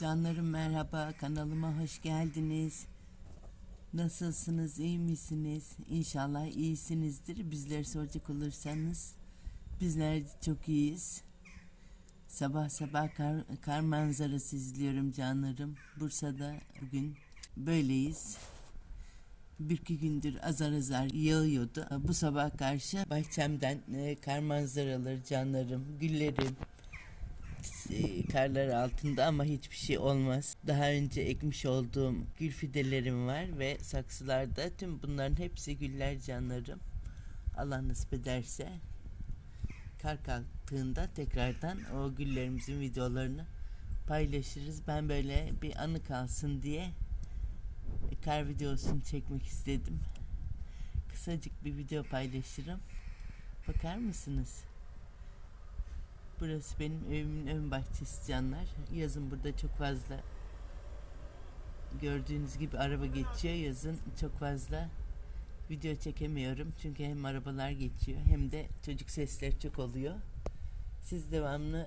Canlarım merhaba kanalıma hoş geldiniz. Nasılsınız iyi misiniz? İnşallah iyisinizdir. Bizleri soracak olursanız bizler çok iyiyiz. Sabah sabah kar, kar manzarası izliyorum canlarım. Bursa'da bugün böyleyiz. Bir iki gündür azar azar yağıyordu. Bu sabah karşı bahçemden e, kar manzaraları canlarım, güllerim, e, karlar altında ama hiçbir şey olmaz. Daha önce ekmiş olduğum gül fidelerim var ve saksılarda tüm bunların hepsi güller canlarım. Allah nasip ederse kar kalktığında tekrardan o güllerimizin videolarını paylaşırız. Ben böyle bir anı kalsın diye kar videosunu çekmek istedim. Kısacık bir video paylaşırım. Bakar mısınız? Burası benim evimin ön bahçesi canlar. Yazın burada çok fazla gördüğünüz gibi araba geçiyor. Yazın çok fazla video çekemiyorum. Çünkü hem arabalar geçiyor hem de çocuk sesleri çok oluyor. Siz devamlı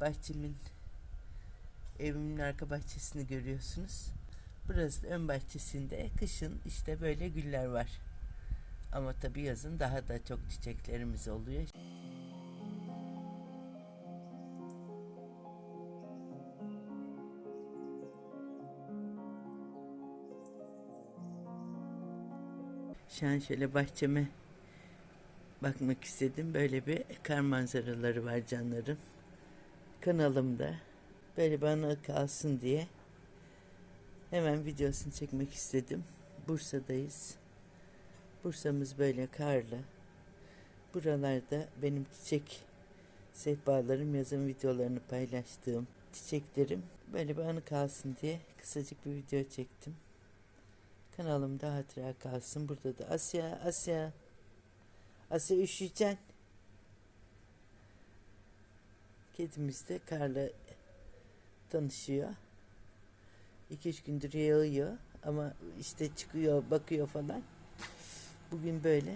bahçemin evimin arka bahçesini görüyorsunuz. Burası da ön bahçesinde kışın işte böyle güller var. Ama tabii yazın daha da çok çiçeklerimiz oluyor. Şu şöyle bahçeme bakmak istedim. Böyle bir kar manzaraları var canlarım. Kanalımda böyle bana kalsın diye hemen videosunu çekmek istedim. Bursa'dayız. Bursa'mız böyle karlı. Buralarda benim çiçek sehpalarım, yazın videolarını paylaştığım çiçeklerim böyle bir anı kalsın diye kısacık bir video çektim. Kanalımda hatıra kalsın. Burada da Asya, Asya. Asya üşüyeceksin. Kedimiz de karla tanışıyor. 2-3 gündür yağıyor ama işte çıkıyor, bakıyor falan. Bugün böyle.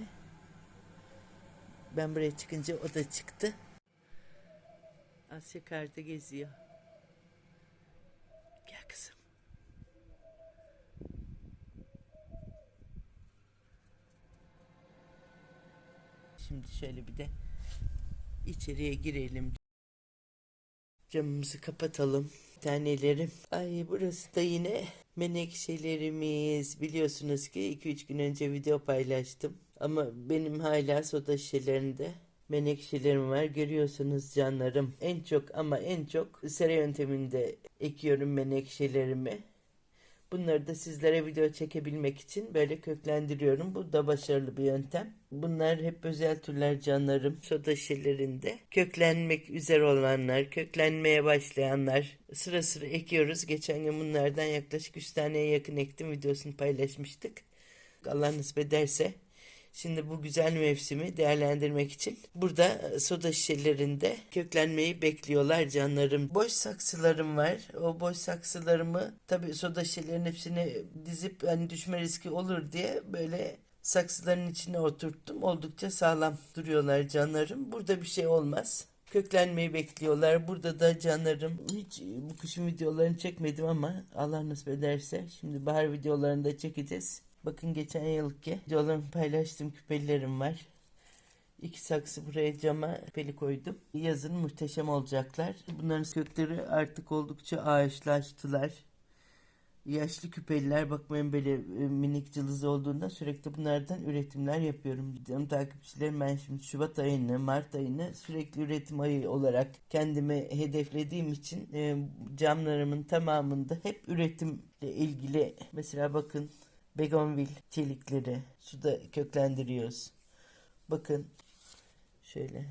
Ben buraya çıkınca o da çıktı. Asya karda geziyor. Şimdi şöyle bir de içeriye girelim. Camımızı kapatalım. Tanelerim. Ay burası da yine menekşelerimiz. Biliyorsunuz ki 2-3 gün önce video paylaştım. Ama benim hala soda şişelerinde menekşelerim var. Görüyorsunuz canlarım. En çok ama en çok sera yönteminde ekiyorum menekşelerimi. Bunları da sizlere video çekebilmek için böyle köklendiriyorum. Bu da başarılı bir yöntem. Bunlar hep özel türler canlarım. Soda şişelerinde. Köklenmek üzere olanlar, köklenmeye başlayanlar sıra sıra ekiyoruz. Geçen gün bunlardan yaklaşık 3 taneye yakın ektim. Videosunu paylaşmıştık. Allah nasip ederse Şimdi bu güzel mevsimi değerlendirmek için burada soda şişelerinde köklenmeyi bekliyorlar canlarım. Boş saksılarım var. O boş saksılarımı tabii soda şişelerin hepsini dizip hani düşme riski olur diye böyle saksıların içine oturttum. Oldukça sağlam duruyorlar canlarım. Burada bir şey olmaz. Köklenmeyi bekliyorlar. Burada da canlarım hiç bu kışın videolarını çekmedim ama Allah nasip ederse şimdi bahar videolarını da çekeceğiz. Bakın geçen yılki videolarımı paylaştığım küpelerim var. İki saksı buraya cama küpeli koydum. Yazın muhteşem olacaklar. Bunların kökleri artık oldukça ağaçlaştılar. Yaşlı küpeliler bakmayın böyle e, minik cılız olduğunda sürekli bunlardan üretimler yapıyorum. Canım takipçilerim ben şimdi Şubat ayını, Mart ayını sürekli üretim ayı olarak kendime hedeflediğim için e, camlarımın tamamında hep üretimle ilgili mesela bakın begonvil çelikleri suda köklendiriyoruz. Bakın şöyle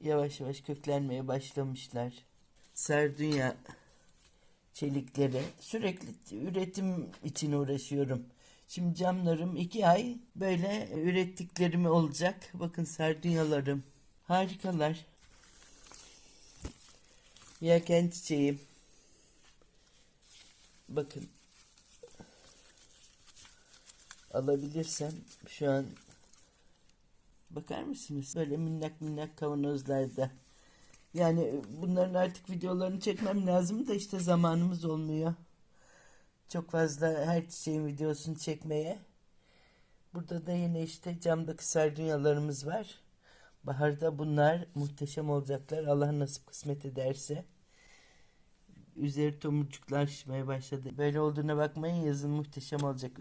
yavaş yavaş köklenmeye başlamışlar. Sardunya çelikleri sürekli üretim için uğraşıyorum. Şimdi camlarım iki ay böyle ürettiklerimi olacak. Bakın sardunyalarım harikalar. Yelken çiçeğim. Bakın alabilirsem şu an bakar mısınız? Böyle minnak minnak kavanozlarda Yani bunların artık videolarını çekmem lazım da işte zamanımız olmuyor. Çok fazla her çiçeğin videosunu çekmeye. Burada da yine işte camdaki sardunyalarımız var. Baharda bunlar muhteşem olacaklar. Allah nasip kısmet ederse. Üzeri tomurcuklar şişmeye başladı. Böyle olduğuna bakmayın yazın muhteşem olacak.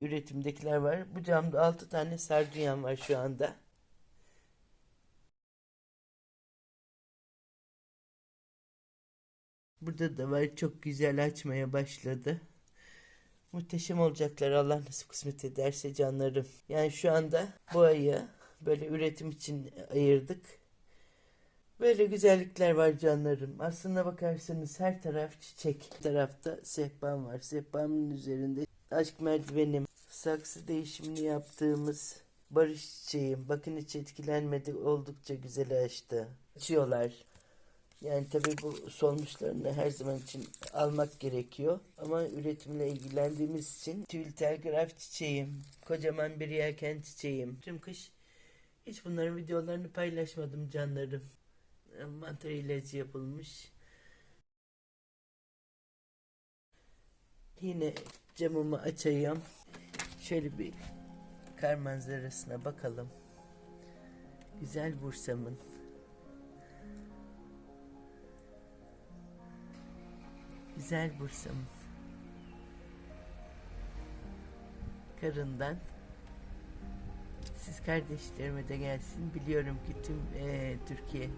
Üretimdekiler var. Bu camda 6 tane sardunyam var şu anda. Burada da var. Çok güzel açmaya başladı. Muhteşem olacaklar Allah nasip kısmet ederse canlarım. Yani şu anda bu ayı böyle üretim için ayırdık. Böyle güzellikler var canlarım. Aslına bakarsanız her taraf çiçek. Bir tarafta sehpam var. Sehpamın üzerinde aşk merdivenim. Saksı değişimini yaptığımız barış çiçeğim. Bakın hiç etkilenmedi. Oldukça güzel açtı. Açıyorlar. Yani tabii bu solmuşlarını her zaman için almak gerekiyor. Ama üretimle ilgilendiğimiz için tül telgraf çiçeğim, kocaman bir yelken çiçeğim. Tüm kış hiç bunların videolarını paylaşmadım canlarım. Mantar ilacı yapılmış. Yine camımı açayım. Şöyle bir kar manzarasına bakalım. Güzel Bursa'mın Güzel Bursa'm. Karından siz kardeşlerime de gelsin. Biliyorum ki tüm eee, Türkiye'nin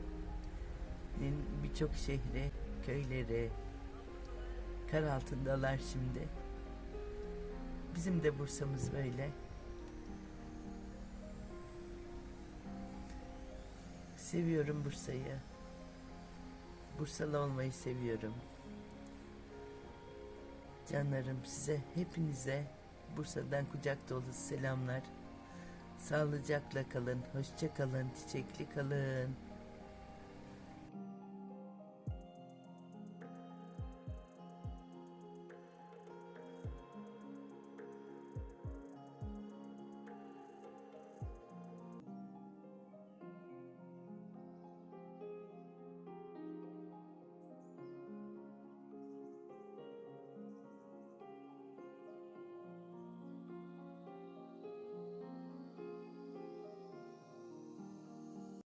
birçok şehri, köyleri kar altındalar şimdi. Bizim de Bursa'mız böyle. Seviyorum Bursa'yı. Bursalı olmayı seviyorum. Canlarım size hepinize Bursa'dan kucak dolusu selamlar. Sağlıcakla kalın, hoşça kalın, çiçekli kalın.